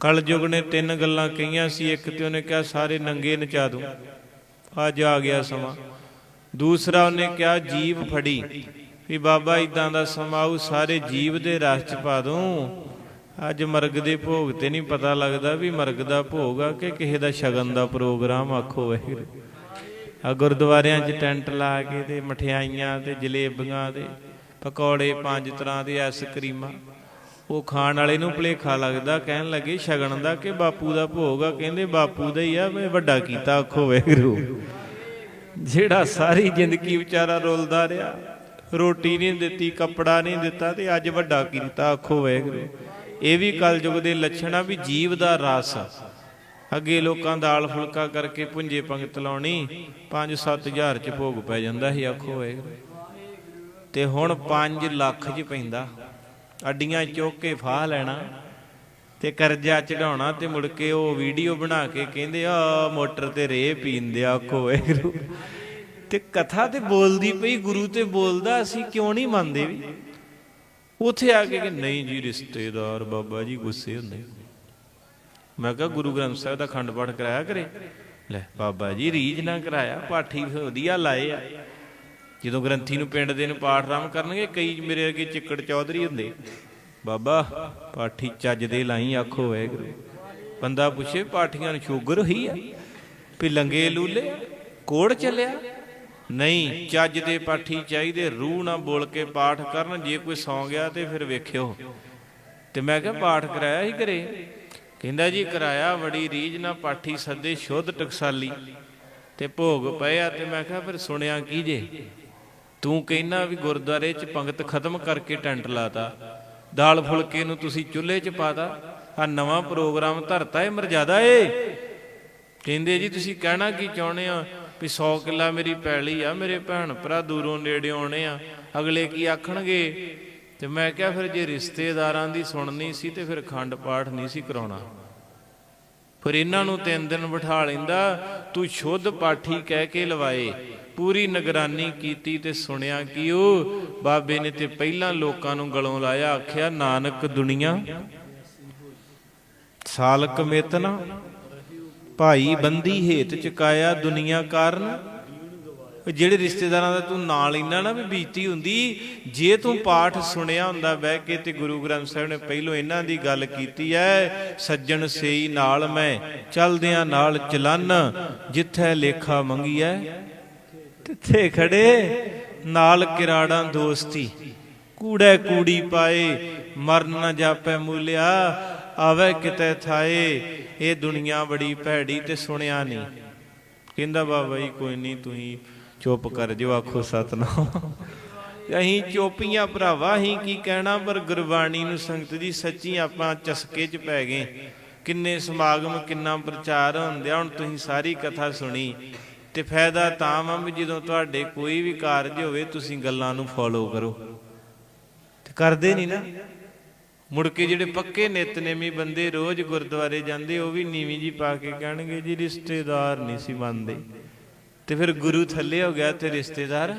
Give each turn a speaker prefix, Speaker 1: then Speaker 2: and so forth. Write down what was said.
Speaker 1: ਕਲਯੁਗ ਨੇ ਤਿੰਨ ਗੱਲਾਂ ਕਹੀਆਂ ਸੀ, ਇੱਕ ਤੇ ਉਹਨੇ ਕਿਹਾ, ਸਾਰੇ ਨੰਗੇ ਨਚਾ ਦੂੰ। ਅੱਜ ਆ ਗਿਆ ਸਮਾਂ। ਦੂਸਰਾ ਉਹਨੇ ਕਿਹਾ, ਜੀਵ ਫੜੀ। ਵੀ ਬਾਬਾ ਇਦਾਂ ਦਾ ਸਮਾਂ ਆਊ, ਸਾਰੇ ਜੀਵ ਦੇ ਰਸ ਚ ਪਾ ਦੂੰ। ਅੱਜ ਮਰਗ ਦੇ ਭੋਗ ਤੇ ਨਹੀਂ ਪਤਾ ਲੱਗਦਾ ਵੀ ਮਰਗ ਦਾ ਭੋਗ ਆ ਕਿ ਕਿਸੇ ਦਾ ਸ਼ਗਨ ਦਾ ਪ੍ਰੋਗਰਾਮ ਆਖੋ ਵਾਹਿਗੁਰੂ। ਆ ਗੁਰਦੁਆਰਿਆਂ 'ਚ ਟੈਂਟ ਲਾ ਕੇ ਤੇ ਮਠਿਆਈਆਂ ਤੇ ਜਲੇਬੀਆਂ ਤੇ ਪਕੌੜੇ, ਪੰਜ ਤਰ੍ਹਾਂ ਦੇ ਆਈਸਕ੍ਰੀਮਾਂ। ਉਹ ਖਾਣ ਵਾਲੇ ਨੂੰ ਭੁਲੇਖਾ ਲੱਗਦਾ, ਕਹਿਣ ਲੱਗੇ, ਸ਼ਗਨ ਦਾ ਕਿ ਬਾਪੂ ਦਾ ਭੋਗ ਆ। ਕਹਿੰਦੇ, ਬਾਪੂ ਦਾ ਹੀ ਆ, ਮੈਂ ਵੱਡਾ ਕੀਤਾ, ਆਖੋ, ਵਾਹਿਗੁਰੂ। ਜਿਹੜਾ ਸਾਰੀ ਜ਼ਿੰਦਗੀ ਵਿਚਾਰਾ ਰੋਲਦਾ ਰਿਹਾ, ਰੋਟੀ ਨਹੀਂ ਦਿੱਤੀ, ਕੱਪੜਾ ਨਹੀਂ ਦਿੱਤਾ ਤੇ ਅੱਜ ਵੱਡਾ ਕੀਤਾ, ਆਖੋ, ਵਾਹਿਗੁਰੂ। ਇਹ ਵੀ ਕਲਯੁਗ ਦੇ ਲੱਛਣ ਆ ਵੀ ਜੀਵ ਦਾ ਰਸ ਅੱਗੇ ਲੋਕਾਂ ਦਾਲ ਫੁਲਕਾ ਕਰਕੇ ਪੁੰਜੇ ਪੰਗਤ ਲਾਉਣੀ 5-7000 ਚ ਭੋਗ ਪੈ ਜਾਂਦਾ ਸੀ, ਆਖੋ, ਵਾਹਿਗੁਰੂ। ਤੇ ਹੁਣ 5 ਲੱਖ ਚ ਪੈਂਦਾ। ਅੱਡੀਆਂ ਚੁੱਕ ਕੇ ਫਾਹ ਲੈਣਾ ਤੇ ਕਰਜ਼ਾ ਚੜਾਉਣਾ ਤੇ ਮੁੜ ਕੇ ਉਹ ਵੀਡੀਓ ਬਣਾ ਕੇ ਕਹਿੰਦੇ, ਆ, ਮੋਟਰ ਤੇ ਰੇ ਪੀਂਦੇ ਆ ਆਖੋ ਵਾਹਿਗੁਰੂ। ਤੇ ਕਥਾ ਤੇ ਬੋਲਦੀ ਪਈ, ਗੁਰੂ ਤੇ ਬੋਲਦਾ, ਅਸੀਂ ਕਿਉਂ ਨਹੀਂ ਮੰਨਦੇ ਵੀ? ਉਥੇ ਆ ਕੇ ਕਿ ਨਹੀਂ ਜੀ, ਰਿਸ਼ਤੇਦਾਰ ਬਾਬਾ ਜੀ ਗੁੱਸੇ ਹੁੰਦੇ ਮੈਂ ਕਿਹਾ, ਗੁਰੂ ਗ੍ਰੰਥ ਸਾਹਿਬ ਦਾ ਖੰਡ ਪਾਠ ਕਰਾਇਆ ਕਰੇ? ਲੈ, ਬਾਬਾ ਜੀ, ਰੀਝ ਨਾ ਕਰਾਇਆ, ਪਾਠੀ ਵਧੀਆ ਲਾਏ ਆ। ਜਦੋਂ ਗ੍ਰੰਥੀ ਨੂੰ ਪਿੰਡ ਦੇ ਨੂੰ ਪਾਠ ਰਾਮ ਕਰਨਗੇ, ਕਈ ਮੇਰੇ ਅੱਗੇ ਚਿੱਕੜ ਚੌਧਰੀ ਹੁੰਦੇ। ਬਾਬਾ, ਪਾਠੀ ਚੱਜ ਦੇ ਲਾਈ ਆਖੋ ਵਾਹਿਗੁਰੂ। ਬੰਦਾ ਪੁੱਛੇ, ਪਾਠੀਆਂ ਨੂੰ ਸ਼ੂਗਰ ਹੋਈ ਆ? ਵੀ ਲੰਗੇ ਲੂਲੇ, ਕੋੜ ਚੱਲਿਆ? ਨਹੀਂ, ਚੱਜ ਦੇ ਪਾਠੀ ਚਾਹੀਦੇ, ਰੂਹ ਨਾ ਬੋਲ ਕੇ ਪਾਠ ਕਰਨ। ਜੇ ਕੋਈ ਸੌਂ ਗਿਆ ਤੇ ਫਿਰ ਵੇਖਿਓ। ਤੇ ਮੈਂ ਕਿਹਾ, ਪਾਠ ਕਰਾਇਆ ਹੀ ਘਰੇ? ਕਹਿੰਦਾ ਜੀ, ਕਰਾਇਆ ਬੜੀ ਰੀਝ ਨਾ ਪਾਠੀ ਸੱਦੇ, ਸ਼ੁੱਧ ਟਕਸਾਲੀ। ਤੇ ਭੋਗ ਪਿਆ ਤੇ ਮੈਂ ਕਿਹਾ, ਫਿਰ ਸੁਣਿਆ ਕੀ ਜੇ? ਤੂੰ ਕਹਿਣਾ ਵੀ ਗੁਰਦੁਆਰੇ 'ਚ ਪੰਗਤ ਖਤਮ ਕਰਕੇ ਟੈਂਟ ਲਾਤਾ, ਦਾਲ ਫੁਲਕੇ ਨੂੰ ਤੁਸੀਂ ਚੁੱਲ੍ਹੇ 'ਚ ਪਾਤਾ ਆ ਨਵਾਂ ਪ੍ਰੋਗਰਾਮ ਧਰਤਾ ਏ ਮਰਜ਼ਾਦਾ ਏ। ਕਹਿੰਦੇ ਜੀ, ਤੁਸੀਂ ਕਹਿਣਾ ਕੀ ਚਾਹੁੰਦੇ ਆ ਵੀ 100 ਕਿੱਲਾ ਮੇਰੀ ਪੈਲੀ ਆ, ਮੇਰੇ ਭੈਣ ਭਰਾ ਦੂਰੋਂ ਨੇੜੇ ਆਉਣੇ ਆ, ਅਗਲੇ ਕੀ ਆਖਣਗੇ? ਤੇ ਮੈਂ ਕਿਹਾ ਫਿਰ ਜੇ ਰਿਸ਼ਤੇਦਾਰਾਂ ਦੀ ਸੁਣਨੀ ਸੀ ਤੇ ਫਿਰ ਖੰਡ ਪਾਠ ਨਹੀਂ ਸੀ ਕਰਾਉਣਾ। ਫਿਰ ਇਹਨਾਂ ਨੂੰ ਤਿੰਨ ਦਿਨ ਬਿਠਾ ਲੈਂਦਾ, ਤੂੰ ਸ਼ੁੱਧ ਪਾਠੀ ਕਹਿ ਕੇ ਲਵਾਏ। ਪੂਰੀ ਨਿਗਰਾਨੀ ਕੀਤੀ ਤੇ ਸੁਣਿਆ ਕਿ ਉਹ ਬਾਬੇ ਨੇ ਤੇ ਪਹਿਲਾਂ ਲੋਕਾਂ ਨੂੰ ਗਲੋਂ ਲਾਇਆ, ਆਖਿਆ, ਨਾਨਕ ਦੁਨੀਆ, ਸਾਲਕ ਮਿਤਨਾ, ਭਾਈ ਬੰਦੀ ਹੇਤ ਚੁਕਾਇਆ ਦੁਨੀਆ ਕਾਰਨ ਜਿਹੜੇ ਰਿਸ਼ਤੇਦਾਰਾਂ ਦਾ ਤੂੰ ਨਾਲ ਇੰਨਾ ਨਾ ਵੀ ਬੀਤੀ ਹੁੰਦੀ, ਜੇ ਤੂੰ ਪਾਠ ਸੁਣਿਆ ਹੁੰਦਾ ਬਹਿ ਕੇ ਤੇ ਗੁਰੂ ਗ੍ਰੰਥ ਸਾਹਿਬ ਨੇ ਪਹਿਲੋਂ ਇਹਨਾਂ ਦੀ ਗੱਲ ਕੀਤੀ ਐ, ਸੱਜਣ ਸੇਈ ਨਾਲ ਮੈਂ, ਚਲਦਿਆਂ ਨਾਲ ਚਲਨ, ਜਿੱਥੇ ਲੇਖਾ ਮੰਗੀਐ ਤਿੱਥੇ ਖੜੇ, ਨਾਲ ਕਿਰਾੜਾਂ ਦੋਸਤੀ, ਕੂੜੇ ਕੂੜੀ ਪਾਏ, ਮਰਨ ਨਾ ਜਾਪੈ ਮੂਲਿਆ, ਆਵੇ ਕਿਤੇ ਥਾਏ, ਇਹ ਦੁਨੀਆ ਬੜੀ ਭੈੜੀ ਤੇ ਸੁਣਿਆ ਨਹੀਂ। ਕਹਿੰਦਾ, ਬਾਬਾ ਜੀ, ਕੋਈ ਨਹੀਂ, ਤੁਸੀਂ ਚੁੱਪ ਕਰ ਜਿਓ, ਆਖੋ ਸਤਨਾਮ। ਅਸੀਂ ਚੋਪੀਆਂ ਭਰਾਵਾ ਹੀ ਕੀ ਕਹਿਣਾ? ਪਰ ਗੁਰਬਾਣੀ ਨੂੰ ਸੰਗਤ ਜੀ, ਸੱਚੀ ਆਪਾਂ ਚਸਕੇ 'ਚ ਪੈ ਗਏ। ਕਿੰਨੇ ਸਮਾਗਮ, ਕਿੰਨਾ ਪ੍ਰਚਾਰ ਹੁੰਦਿਆ, ਹੁਣ ਤੁਸੀਂ ਸਾਰੀ ਕਥਾ ਸੁਣੀ। ਤੇ ਫਾਇਦਾ ਤਾਂ ਵਾ ਵੀ ਜਦੋਂ ਤੁਹਾਡੇ ਕੋਈ ਵੀ ਕਾਰਜ ਹੋਵੇ, ਤੁਸੀਂ ਗੱਲਾਂ ਨੂੰ ਫੋਲੋ ਕਰੋ। ਤੇ ਕਰਦੇ ਨਹੀਂ ਨਾ। ਮੁੜ ਕੇ ਜਿਹੜੇ ਪੱਕੇ ਨਿਤਨੇਮੀ ਬੰਦੇ ਰੋਜ਼ ਗੁਰਦੁਆਰੇ ਜਾਂਦੇ, ਉਹ ਵੀ ਨੀਵੀਂ ਜੀ ਪਾ ਕੇ ਕਹਿਣਗੇ, ਜੀ ਰਿਸ਼ਤੇਦਾਰ ਨਹੀਂ ਸੀ ਮੰਨਦੇ ਤੇ ਫਿਰ ਗੁਰੂ ਥੱਲੇ ਹੋ ਗਿਆ ਤੇ ਰਿਸ਼ਤੇਦਾਰ